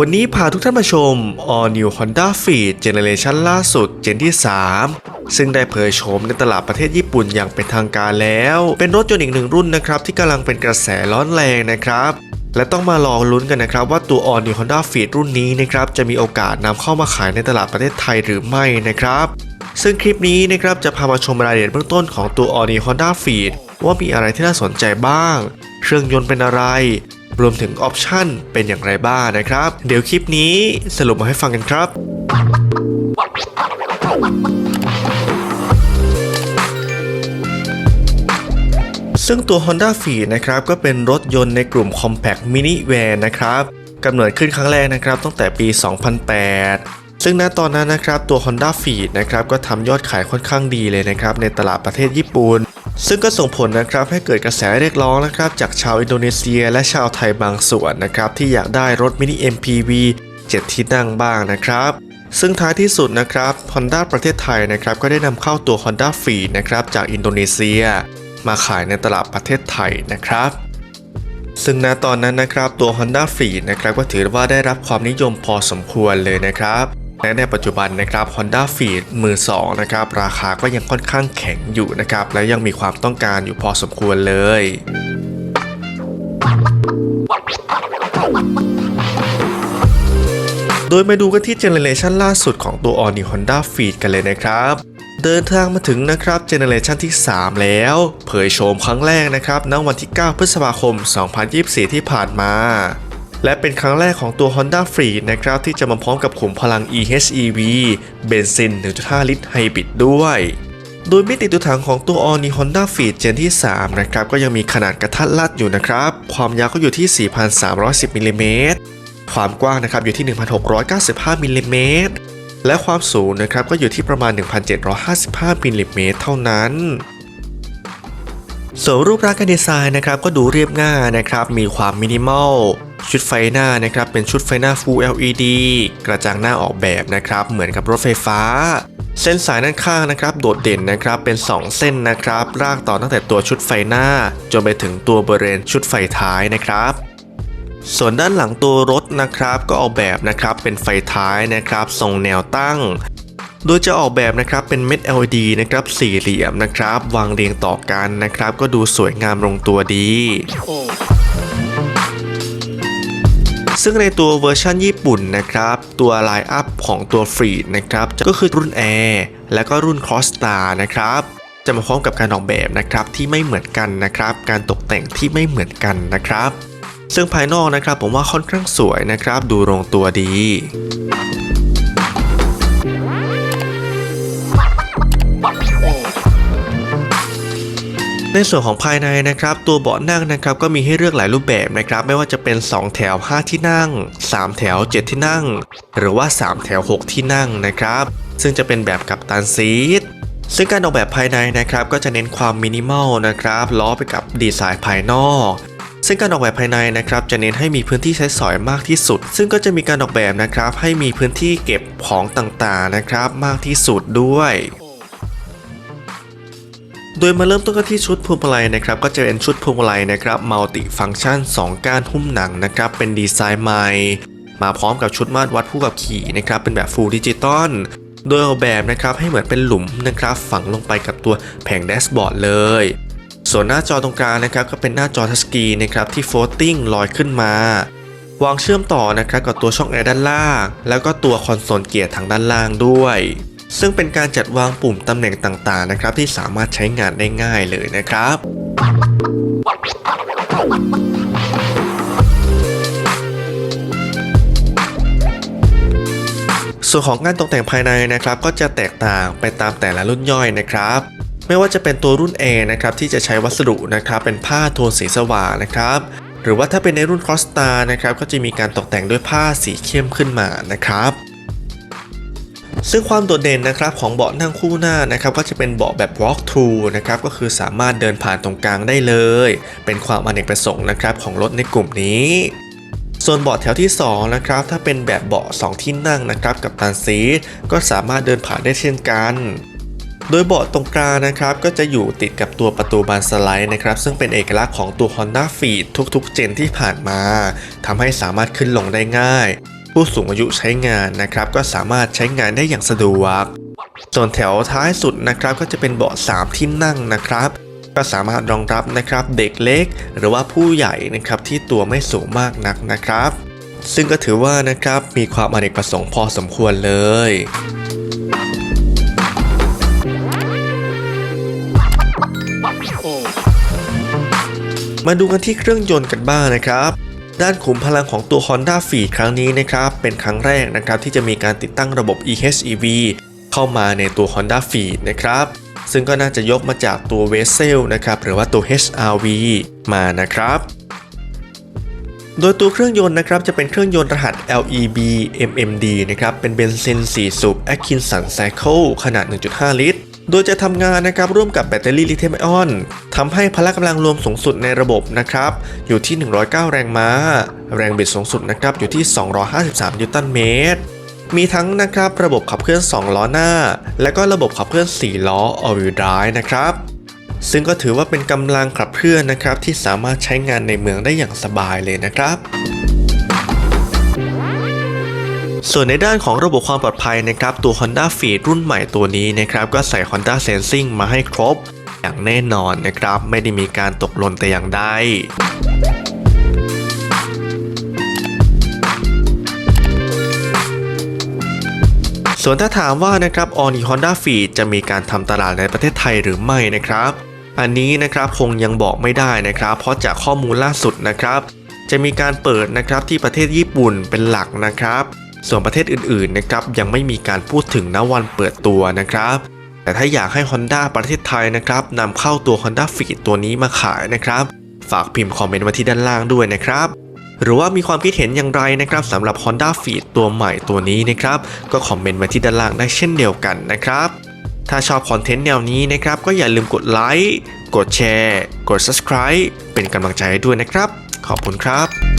วันนี้พาทุกท่านมาชม All New Honda Fit Generation ล่าสุดเจนที่ 3 ซึ่งได้เผยโฉมในตลาดประเทศญี่ปุ่นอย่างเป็นทางการแล้ว เป็นรถยนต์อีกหนึ่งรุ่นนะครับ ที่กำลังเป็นกระแสร้อนแรงนะครับและต้องมารอลุ้นกันนะครับว่าตัว All New Honda Fit รุ่นนี้นะครับจะมีโอกาสนำเข้ามาขายในตลาดประเทศไทยหรือไม่นะครับ ซึ่งคลิปนี้นะครับจะพามาชมรายละเอียดเบื้องต้นของตัว All New Honda Fit ว่ามีอะไรที่น่าสนใจบ้าง เครื่องยนต์เป็นอะไร รวมถึงออปชันเป็นอย่างไรบ้างนะครับ เดี๋ยวคลิปนี้สรุปมาให้ฟังกันครับซึ่งตัว Honda Fit นะครับก็เป็นรถยนต์ในกลุ่ม Compact Mini Van นะครับกำเนิดขึ้นครั้งแรกนะครับตั้งแต่ปี 2008 ซึ่งณตอนนั้นนะครับตัว Honda Fit นะครับก็ทำยอดขายค่อนข้างดีเลยนะครับในตลาดประเทศญี่ปุ่น ซึ่งก็ส่งผลนะครับให้เกิดกระแสเรียกร้องนะครับจากชาวอินโดนีเซีย และชาวไทยบางส่วนนะครับที่อยากได้รถมินิ MPV 7 ที่นั่งบ้างนะครับ ซึ่งท้ายที่สุดนะครับ Honda ประเทศไทยนะครับก็ได้นำเข้าตัว Honda Fit นะครับจากอินโดนีเซีย มาขายในตลาดประเทศไทยนะครับซึ่งณตอนนั้นนะครับตัว Honda Fit นะครับก็ถือว่าได้รับความนิยมพอสมควรเลยนะครับ และในปัจจุบันนะครับ Honda Fit มือ2นะครับราคาก็ยังค่อนข้างแข็งอยู่นะครับและยังมีความต้องการอยู่พอสมควรเลยโดยมาดูกันที่เจเนเรชันล่าสุดของตัว All New Honda Fit กันเลยนะครับเดินทางมาถึงนะครับเจเนเรชันที่ 3 แล้ว เผยโฉมครั้งแรกนะครับณวันที่ 9 พฤษภาคม 2024 ที่ผ่านมา และเป็นครั้งแรกของตัว Honda Fit นะครับที่จะมาพร้อมกับขุมพลัง EHEV เบนซิน 1.5 ลิตรไฮบริดด้วย โดยมิติตัวถังของตัว All New Honda Fit Gen ที่ 3 นะครับก็ยังมีขนาดกระทัดรัดอยู่นะครับ ความยาวก็อยู่ที่ 4,310มิลลิเมตรความกว้างนะครับอยู่ที่ 1,695มิลลิเมตรและความสูงนะครับก็อยู่ที่ประมาณ 1,755มิลลิเมตรเท่านั้นส่วนรูปร่างการดีไซน์นะครับก็ดูเรียบง่ายนะครับมีความมินิมอล ชุดไฟหน้านะครับเป็นชุดไฟหน้า Full LED กระจังหน้าออกแบบนะครับเหมือนกับรถไฟฟ้า เส้นสายด้านข้างนะครับโดดเด่นนะครับเป็น 2 เส้นนะครับลากต่อตั้งแต่ตัวชุดไฟหน้า จนไปถึงตัวบริเวณชุดไฟท้ายนะครับส่วนด้านหลังตัวรถนะครับก็ออกแบบนะครับเป็นไฟท้ายนะครับทรงแนวตั้ง โดยจะออกแบบนะครับเป็นเม็ด LED นะครับสี่เหลี่ยมนะครับ วางเรียงต่อกันนะครับ ก็ดูสวยงามลงตัวดี ซึ่งในตัวเวอร์ชันญี่ปุ่นนะครับ ตัวไลน์อัพของตัวฟรีดนะครับก็คือรุ่น Air และก็รุ่น Cross Star นะครับจะมาพร้อมกับการออกแบบนะครับที่ไม่เหมือนกันนะครับ การตกแต่งที่ไม่เหมือนกันนะครับ ซึ่งภายนอกนะครับผมว่าค่อนข้างสวยนะครับ ดูลงตัวดี ในส่วนของภายในนะครับตัวเบาะนั่งนะครับก็มีให้เลือกหลายรูปแบบนะครับไม่ว่าจะเป็น 2 แถว 5 ที่นั่ง 3 แถว 7 ที่นั่ง หรือว่า 3 แถว 6 ที่นั่งนะครับ ซึ่งจะเป็นแบบกับตันซีทซึ่งการออกแบบภายในนะครับก็จะเน้นความมินิมอลนะครับล้อไปกับดีไซน์ภายนอก ซึ่งการออกแบบภายในนะครับจะเน้นให้มีพื้นที่ใช้สอยมากที่สุด ซึ่งก็จะมีการออกแบบนะครับให้มีพื้นที่เก็บของต่างๆนะครับมากที่สุดด้วย โดยมาเริ่มต้นกันที่ชุดพวงมาลัยนะครับ ก็จะเป็นชุดพวงมาลัยนะครับมัลติฟังก์ชัน 2 ก้านหุ้มหนังนะครับ เป็นดีไซน์ใหม่ มาพร้อมกับชุดมาตรวัดผู้ขับขี่นะครับ เป็นแบบฟูลดิจิตอลโดยออกแบบนะครับให้เหมือนเป็นหลุมนะครับ ฝังลงไปกับตัวแผงแดชบอร์ดเลย ส่วนหน้าจอตรงกลางนะครับ ก็เป็นหน้าจอทัชสกรีนนะครับที่โฟลติ้งลอยขึ้นมาวางเชื่อมต่อนะครับกับตัวช่องแอร์ด้านล่าง แล้วก็ตัวคอนโซลเกียร์ทางด้านล่างด้วย ซึ่งเป็นการจัดวางปุ่มตำแหน่งต่างๆนะครับ ที่สามารถใช้งานได้ง่ายเลยนะครับส่วนของการตกแต่งภายในนะครับก็จะแตกต่างไปตามแต่ละรุ่นย่อยนะครับ ไม่ว่าจะเป็นตัวรุ่น A นะครับที่จะใช้วัสดุนะครับเป็นผ้าโทนสีสว่างนะครับ หรือว่าถ้าเป็นในรุ่น Cross Star นะครับก็จะมีการตกแต่งด้วยผ้าสีเข้มขึ้นมานะครับ ซึ่งความโดดเด่นนะครับของเบาะนั่งคู่หน้านะครับก็จะเป็นเบาะแบบ walk through นะครับก็คือสามารถเดินผ่านตรงกลางได้เลย เป็นความอเนกประสงค์นะครับของรถในกลุ่มนี้ ส่วนเบาะแถวที่2นะครับถ้าเป็นแบบเบาะ2ที่นั่งนะครับกับตันซีทก็สามารถเดินผ่านได้เช่นกันโดยเบาะตรงกลางนะครับก็จะอยู่ติดกับตัวประตูบานสไลด์นะครับซึ่งเป็นเอกลักษณ์ของตัว Honda Fit ทุกๆ เจนที่ผ่านมาทำให้สามารถขึ้นลงได้ง่าย ผู้สูงอายุใช้งานนะครับ ก็สามารถใช้งานได้อย่างสะดวก ส่วนแถวท้ายสุดนะครับก็จะเป็นเบาะ 3 ที่นั่งนะครับ ก็สามารถรองรับนะครับเด็กเล็ก หรือว่าผู้ใหญ่นะครับที่ตัวไม่สูงมากนักนะครับ ซึ่งก็ถือว่านะครับมีความอเนกประสงค์พอสมควรเลยมาดูกันที่เครื่องยนต์กันบ้างนะครับ ด้านขุมพลังของตัว Honda f e e d ครั้งนี้นะครับเป็นครั้งแรกนะครับที่จะมีการติดตั้งระบบ EHEV เข้ามาในตัว Honda f e e d นะครับซึ่งก็น่าจะยกมาจากตัว Vessel นะครับหรือว่าตัว HRV มานะครับโดยตัวเครื่องยนต์นะครับจะเป็นเครื่องยนต์รหัส LEB MMD นะครับเป็นเบนซิน 4 สูบ Atkinson Cycle ขนาด 1.5 ลิตร โดยจะทำงานนะครับร่วมกับแบตเตอรี่ลิเธียมไอออนทำให้พละกำลังรวมสูงสุดในระบบนะครับอยู่ที่ 109 แรงม้า แรงบิดสูงสุดนะครับอยู่ที่ 253 นิวตันเมตร มีทั้งนะครับระบบขับเคลื่อน 2 ล้อหน้า และก็ระบบขับเคลื่อน 4 ล้อ all-wheel drive นะครับซึ่งก็ถือว่าเป็นกำลังขับเคลื่อนนะครับที่สามารถใช้งานในเมืองได้อย่างสบายเลยนะครับ ส่วนในด้านของระบบความปลอดภัยนะครับตัว Honda f e e d รุ่นใหม่ตัวนี้นะครับก็ใส่ Honda Sensing มาให้ครบ อย่างแน่นอนนะครับไม่ได้มีการตกหล่นแต่อย่างใดส่วนถ้าถามว่านะครับ All New Honda f e e d จะมีการทำตลาดในประเทศไทยหรือไม่นะครับ อันนี้นะครับคงยังบอกไม่ได้นะครับ เพราะจากข้อมูลล่าสุดนะครับ จะมีการเปิดนะครับที่ประเทศญี่ปุ่นเป็นหลักนะครับ ส่วนประเทศอื่นๆนะครับยังไม่มีการพูดถึงณวันเปิดตัวนะครับแต่ถ้าอยากให้ Honda ประเทศไทยนะครับนำเข้าตัว Honda f e e d ตัวนี้มาขายนะครับ ฝากพิมพ์คอมเมนต์มาที่ด้านล่างด้วยนะครับ หรือว่ามีความคิดเห็นอย่างไรนะครับสำหรับ Honda f e e d ตัวใหม่ตัวนี้นะครับ ก็คอมเมนต์มาที่ด้านล่างได้เช่นเดียวกันนะครับ ถ้าชอบคอนเทนต์แนวนี้นะครับ ก็อย่าลืมกดไลค์กดแชร์ กด subscribe เป็นกำลังใจให้ด้วยนะครับ ขอบคุณครับ「